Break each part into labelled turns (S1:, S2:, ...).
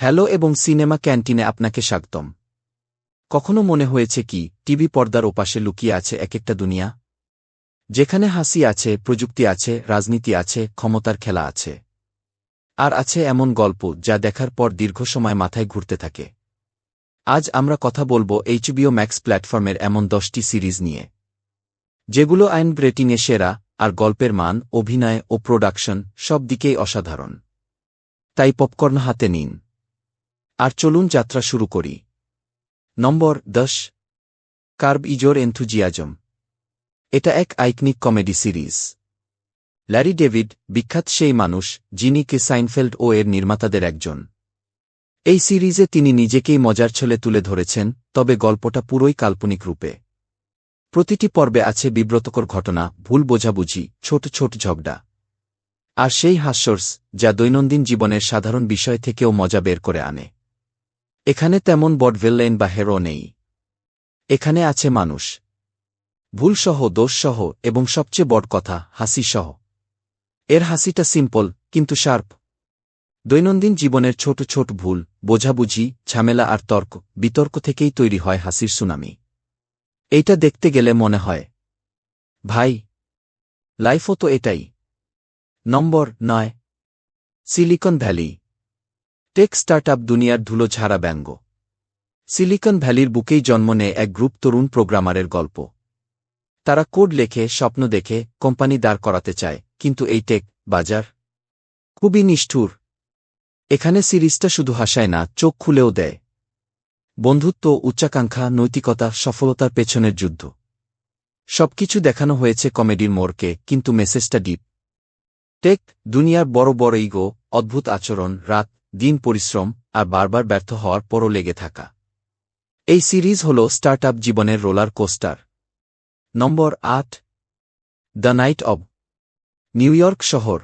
S1: Hello এবং cinema ক্যান্টিনে আপনাকে স্বাগতম। কখনো মনে হয়েছে কি, টিভি পর্দার ওপাশে লুকিয়ে আছে এক একটা দুনিয়া? যেখানে হাসি আছে, প্রযুক্তি আছে, রাজনীতি আছে, ক্ষমতার খেলা আছে। আর আছে এমন গল্প যা দেখার পর দীর্ঘ সময় মাথায় ঘুরতে থাকে। আজ আমরা কথা বলব এইচবিও ম্যাক্স প্ল্যাটফর্মের এমন দশটি সিরিজ নিয়ে। যেগুলো আইন রেটিংয়ে সেরা, আর গল্পের মান, অভিনয় ও প্রোডাকশন সব দিকেই অসাধারণ। তাই পপকর্ন হাতে নিন। আর চলুন যাত্রা শুরু করি। নম্বর দশ, কার্ব ইজোর এনথুজিয়াজম। এটা এক iconic comedy series. Larry David, বিখ্যাত সেই মানুষ, যিনি কে সাইনফেল্ড ও এর নির্মাতাদের একজন। এই সিরিজে তিনি নিজেকেই মজার ছলে তুলে ধরেছেন, তবে গল্পটা পুরোই কাল্পনিক রূপে। প্রতিটি পর্বে আছে বিব্রতকর ঘটনা, ভুল বোঝাবুঝি, ছোট ছোট ঝগড়া। আর সেই হাস্যর্স, যা দৈনন্দিন জীবনের সাধারণ বিষয় থেকেও মজা বের করে আনে। এখানে তেমন বডভেল্লেন বা হেরো নেই। এখানে আছে মানুষ। ভুলসহ, দোষসহ এবং সবচেয়ে বড় কথা, হাসিসহ। এর হাসিটা সিম্পল, কিন্তু শার্প। দৈনন্দিন জীবনের ছোট ছোট ভুল, বোঝাবুঝি, ঝামেলা আর তর্ক, বিতর্ক থেকেই তৈরি হয় হাসির সুনামি। এইটা দেখতে গেলে মনে হয়, ভাই, লাইফও তো এটাই। নম্বর নয়, সিলিকন ভ্যালি। টেক স্টার্টআপ দুনিয়ার ধুলো ঝাড়া ব্যঙ্গ। সিলিকন ভ্যালির বুকেই জন্ম নেয় এক গ্রুপ তরুণ প্রোগ্রামারের গল্প। তারা কোড লেখে, স্বপ্ন দেখে, কোম্পানি দাঁড় করাতে চায়, কিন্তু এই টেক বাজার খুবই নিষ্ঠুর। এখানে সিরিজটা শুধু হাসায় না, চোখ খুলেও দেয়। বন্ধুত্ব, উচ্চাকাঙ্ক্ষা, নৈতিকতা, সফলতার পেছনের যুদ্ধ। সবকিছু দেখানো হয়েছে কমেডির মোড়কে, কিন্তু মেসেজটা ডিপ। টেক, দুনিয়ার বড় বড় ইগো, অদ্ভুত আচরণ, রাত দিন পরিশ্রম আর বারবার ব্যর্থ হওয়ার পরও লেগে থাকা। এই সিরিজ হল স্টার্টআপ জীবনের রোলার কোস্টার। নম্বর আট, the night of, New York শহর।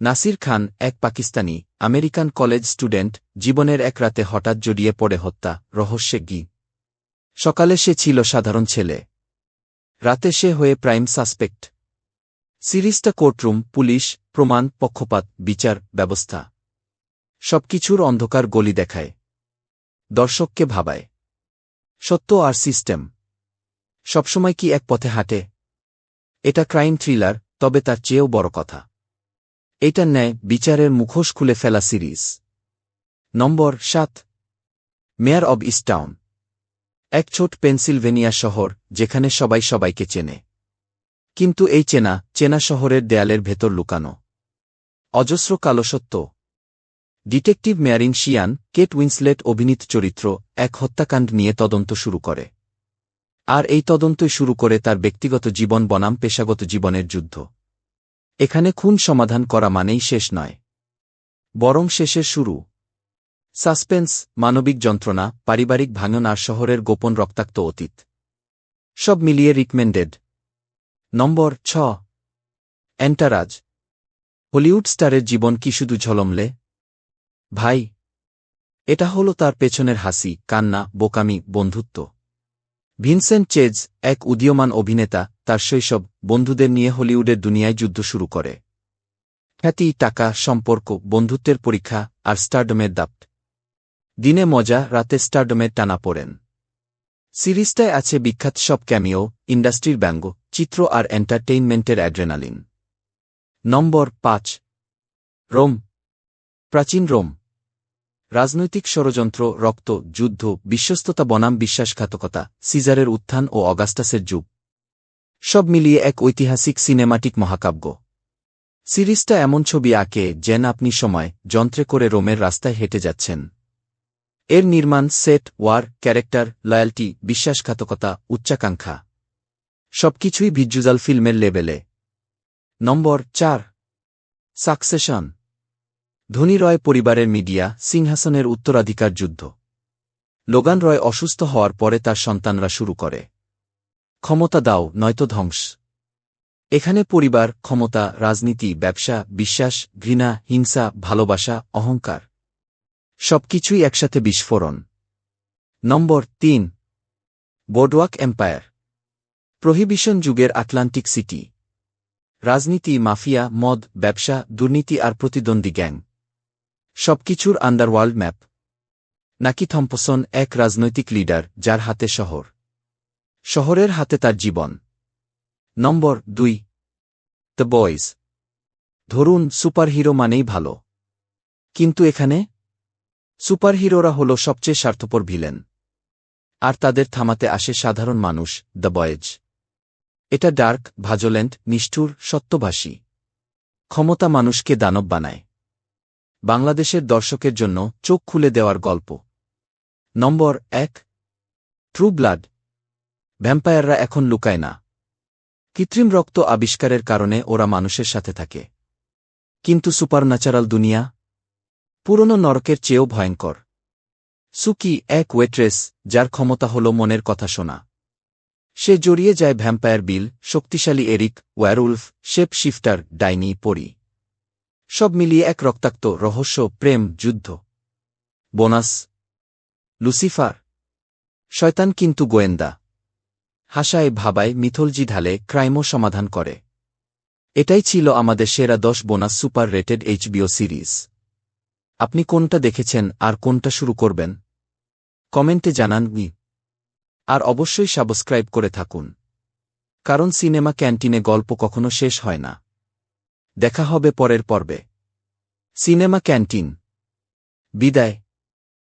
S1: নাসির খান, এক পাকিস্তানি, আমেরিকান কলেজ স্টুডেন্ট, জীবনের এক রাতে হঠাৎ জড়িয়ে পড়ে হত্যা, রহস্যে গি। সকালে সে ছিল সাধারণ ছেলে। রাতে সে হয়ে প্রাইম সাসপেক্ট। সিরিজটা কোর্টরুম, পুলিশ, প্রমাণ, পক্ষপাত, বিচার, ব্যবস্থা। সবকিছুর অন্ধকার গলি দেখায়। দর্শককে ভাবায়। সত্য আর সিস্টেম। সবসময় কি এক পথে হাঁটে? এটা ক্রাইম থ্রিলার, তবে তার চেয়েও বড় কথা। এটা ন্যায় বিচারের মুখোশ খুলে ফেলা সিরিজ। নম্বর সাত। মেয়ার অব ইস্টাউন এক ছোট পেন্সিলভেনিয়া শহর, যেখানে সবাই সবাইকে চেনে। কিন্তু এই চেনা চেনা শহরের দেয়ালের ভেতর লুকানো। অজস্র কালো সত্য। Detective Mare Sheehan, Kate Winslet অভিনীত চরিত্র, এক হত্যাকাণ্ড নিয়ে তদন্ত শুরু করে। আর এই তদন্তই শুরু করে তার ব্যক্তিগত জীবন বনাম পেশাগত জীবনের যুদ্ধ। এখানে খুন সমাধান করা মানেই শেষ নয়। বরং শেষের শুরু। সাসপেন্স, মানবিক যন্ত্রণা, পারিবারিক ভাঙন আর শহরের গোপন রক্তাক্ত অতীত। সব মিলিয়ে রিকমেন্ডেড। নম্বর ছ। অ্যান্টারাজ হলিউড স্টারের জীবন কি শুধু ঝলমলে? ভাই, এটা হল তার পেছনের হাসি, কান্না, বোকামি, বন্ধুত্ব। ভিনসেন্ট চেজ, এক উদীয়মান অভিনেতা, তার শৈশব, বন্ধুদের নিয়ে হলিউডের দুনিয়ায় যুদ্ধ শুরু করে। খ্যাতি, টাকা, সম্পর্ক, বন্ধুত্বের পরীক্ষা, আর স্টারডমের দাপ। দিনে মজা, রাতে স্টারডমের টানা পড়েন। সিরিজটায় আছে বিখ্যাত সব ক্যামিও, ইন্ডাস্ট্রির ব্যঙ্গ, চিত্র আর এন্টারটেইনমেন্টের অ্যাড্রেনালিন। নম্বর পাঁচ, রোম। প্রাচীন রোম। রাজনৈতিক ষড়যন্ত্র, রক্ত, যুদ্ধ, বিশ্বস্ততা, বনাম বিশ্বাসঘাতকতা, সিজারের উত্থান ও অগাস্টাসের যুগ। সব মিলিয়ে এক ঐতিহাসিক সিনেমাটিক মহাকাব্য। সিরিজটা এমন ছবি আঁকে যেন আপনি সময়, যন্ত্রে করে রোমের রাস্তায় হেঁটে যাচ্ছেন। এর নির্মাণ, সেট, ওয়ার, ক্যারেক্টার, লয়ালটি, বিশ্বাসঘাতকতা, উচ্চাকাঙ্ক্ষা। সবকিছুই ভিজ্জুজাল ফিল্মের লেবেলে। নম্বর চার। সাকসেশন। ধনী রয় পরিবারের মিডিয়া, সিংহাসনের উত্তরাধিকার যুদ্ধ। লোগান রয় অসুস্থ হওয়ার পরে তার সন্তানরা শুরু করে। ক্ষমতা দাও, নয়তো ধ্বংস। এখানে পরিবার, ক্ষমতা, রাজনীতি, ব্যবসা, বিশ্বাস, ঘৃণা, হিংসা, ভালোবাসা, অহংকার। সবকিছুই একসাথে বিস্ফোরণ। নম্বর তিন। Boardwalk empire. প্রহিবিশন যুগের আটলান্টিক সিটি। রাজনীতি, মাফিয়া, মদ, ব্যবসা, দুর্নীতি আর প্রতিদ্বন্দ্বী গ্যাং। সবকিছুর আন্ডারওয়ার্ল্ড ম্যাপ নাকি থম্পসন এক রাজনৈতিক লিডার যার হাতে শহর। শহরের হাতে তার জীবন। নম্বর দুই। দ্য বয়েজ ধরুন সুপারহিরো মানেই ভালো। কিন্তু এখানে? সুপারহিরোরা হল সবচেয়ে স্বার্থপর ভিলেন আর তাদের থামাতে আসে সাধারণ মানুষ দ্য বয়েজ এটা ডার্ক ভাজোলেন্ট নিষ্ঠুর সত্যভাষী ক্ষমতা মানুষকে দানব বানায়। বাংলাদেশের দর্শকের জন্য চোখ খুলে দেওয়ার গল্প। নম্বর এক ট্রু ব্লাড ভ্যাম্পায়াররা এখন লুকায় না। কৃত্রিম রক্ত আবিষ্কারের কারণে ওরা মানুষের সাথে থাকে। কিন্তু সুপারন্যাচারাল দুনিয়া? পুরনো নরকের চেয়েও ভয়ঙ্কর। সুকি এক ওয়েট্রেস যার ক্ষমতা হল মনের কথা শোনা। সে জড়িয়ে যায় ভ্যাম্পায়ার বিল শক্তিশালী এরিক ওয়ারউলফ শেপ শিফটার ডাইনি, পরি। সব মিলিয়ে এক রক্তাক্ত রহস্য, প্রেম, যুদ্ধ। বোনাস। লুসিফার। শয়তান কিন্তু গোয়েন্দা। হাসায়, ভাবায়, মিথলজি ঢালে, ক্রাইমও সমাধান করে। এটাই ছিল আমাদের সেরা দশ bonus super rated HBO series. আপনি কোনটা দেখেছেন আর কোনটা শুরু করবেন? কমেন্টে জানান নি আর অবশ্যই সাবস্ক্রাইব করে থাকুন। কারণ সিনেমা ক্যান্টিনে গল্প কখনো শেষ হয় না। দেখা হবে পরের পর্বে। Cinema canteen. বিদায়।